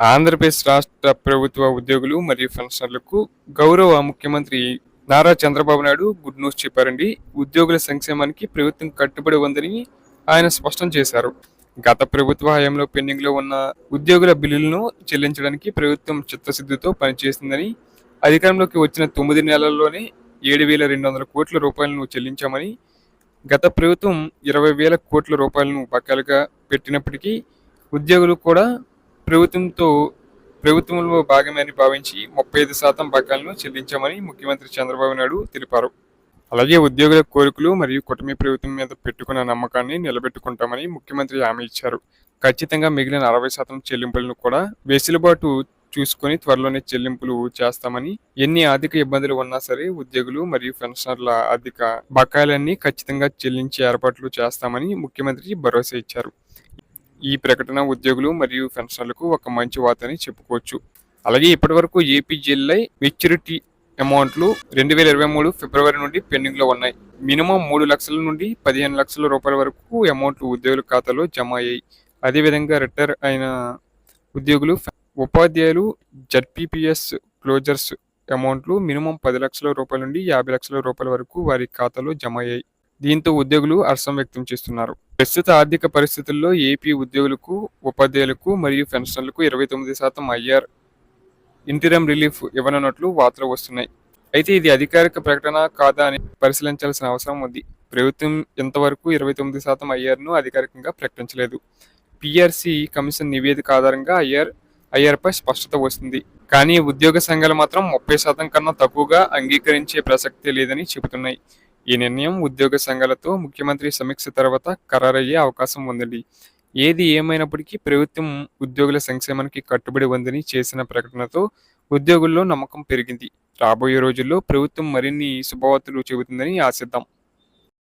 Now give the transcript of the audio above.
ఆంధ్రప్రదేశ్ రాష్ట్ర ప్రభుత్వ ఉద్యోగులు మరియు పెన్షనర్లకు గౌరవ ముఖ్యమంత్రి నారా చంద్రబాబు నాయుడు గుడ్ న్యూస్ చెప్పారండి. ఉద్యోగుల సంక్షేమానికి ప్రభుత్వం కట్టుబడి ఉందని ఆయన స్పష్టం చేశారు. గత ప్రభుత్వ హయాంలో పెండింగ్లో ఉన్న ఉద్యోగుల బిల్లులను చెల్లించడానికి ప్రభుత్వం చిత్తశుద్ధితో పనిచేసిందని అధికారంలోకి వచ్చిన తొమ్మిది నెలల్లోనే ఏడు వేల రెండు వందల కోట్ల రూపాయలను చెల్లించామని గత ప్రభుత్వం ఇరవై వేల కోట్ల రూపాయలను బకాయిలుగా పెట్టినప్పటికీ ఉద్యోగులు కూడా ప్రభుత్వంతో ప్రభుత్వంలో భాగమని భావించి ముప్పై ఐదు శాతం బకాయిలను చెల్లించామని ముఖ్యమంత్రి చంద్రబాబు నాయుడు తెలిపారు. అలాగే ఉద్యోగుల కోరికలు మరియు కుటుంబ ప్రభుత్వం మీద పెట్టుకున్న నమ్మకాన్ని నిలబెట్టుకుంటామని ముఖ్యమంత్రి హామీ ఇచ్చారు. ఖచ్చితంగా మిగిలిన అరవై శాతం చెల్లింపులను కూడా వెసులుబాటు చూసుకొని త్వరలోనే చెల్లింపులు చేస్తామని ఎన్ని ఆర్థిక ఇబ్బందులు ఉన్నా సరే ఉద్యోగులు మరియు పెన్షనర్ల ఆర్థిక బకాయిలన్నీ ఖచ్చితంగా చెల్లించే ఏర్పాట్లు చేస్తామని ముఖ్యమంత్రి భరోసా ఇచ్చారు. ఈ ప్రకటన ఉద్యోగులు మరియు పెన్షనర్లకు ఒక మంచి వార్త అని చెప్పుకోవచ్చు. అలాగే ఇప్పటివరకు ఏపీ జిల్లా మెచ్యూరిటీ అమౌంట్లు రెండు వేల ఇరవై మూడు ఫిబ్రవరి నుండి పెండింగ్లో ఉన్నాయి. మినిమం మూడు లక్షల నుండి పదిహేను లక్షల రూపాయల వరకు అమౌంట్లు ఉద్యోగుల ఖాతాలో జమ అయ్యాయి. అదేవిధంగా రిటైర్ అయిన ఉద్యోగులు ఉపాధ్యాయులు జడ్పీపీఎస్ క్లోజర్స్ అమౌంట్లు మినిమం పది లక్షల రూపాయల నుండి యాభై లక్షల రూపాయల వరకు వారి ఖాతాలో జమ అయ్యాయి. దీంతో ఉద్యోగులు హర్షం వ్యక్తం చేస్తున్నారు. ప్రస్తుత ఆర్థిక పరిస్థితుల్లో ఏపీ ఉద్యోగులకు ఉపాధ్యాయులకు మరియు పెన్షన్లకు ఇరవై తొమ్మిది శాతం ఐఆర్ ఇంటిరం రిలీఫ్ ఇవ్వనున్నట్లు వార్తలు వస్తున్నాయి. అయితే ఇది అధికారిక ప్రకటన కాదా అని పరిశీలించాల్సిన అవసరం ఉంది. ప్రభుత్వం ఇంతవరకు ఇరవై తొమ్మిది శాతం ఐఆర్ను అధికారికంగా ప్రకటించలేదు. పిఆర్సి కమిషన్ నివేదిక ఆధారంగా ఐఆర్ ఐఆర్పై స్పష్టత వస్తుంది. కానీ ఉద్యోగ సంఘాలు మాత్రం ముప్పై శాతం కన్నా తక్కువగా అంగీకరించే ప్రసక్తే లేదని చెబుతున్నాయి. ఈ నిర్ణయం ఉద్యోగ సంఘాలతో ముఖ్యమంత్రి సమీక్ష తర్వాత ఖరారయ్యే అవకాశం ఉందండి. ఏది ఏమైనప్పటికీ ప్రభుత్వం ఉద్యోగుల సంక్షేమానికి కట్టుబడి ఉందని చేసిన ప్రకటనతో ఉద్యోగుల్లో నమ్మకం పెరిగింది. రాబోయే రోజుల్లో ప్రభుత్వం మరిన్ని శుభవార్తలు చెబుతుందని ఆశిద్దాం.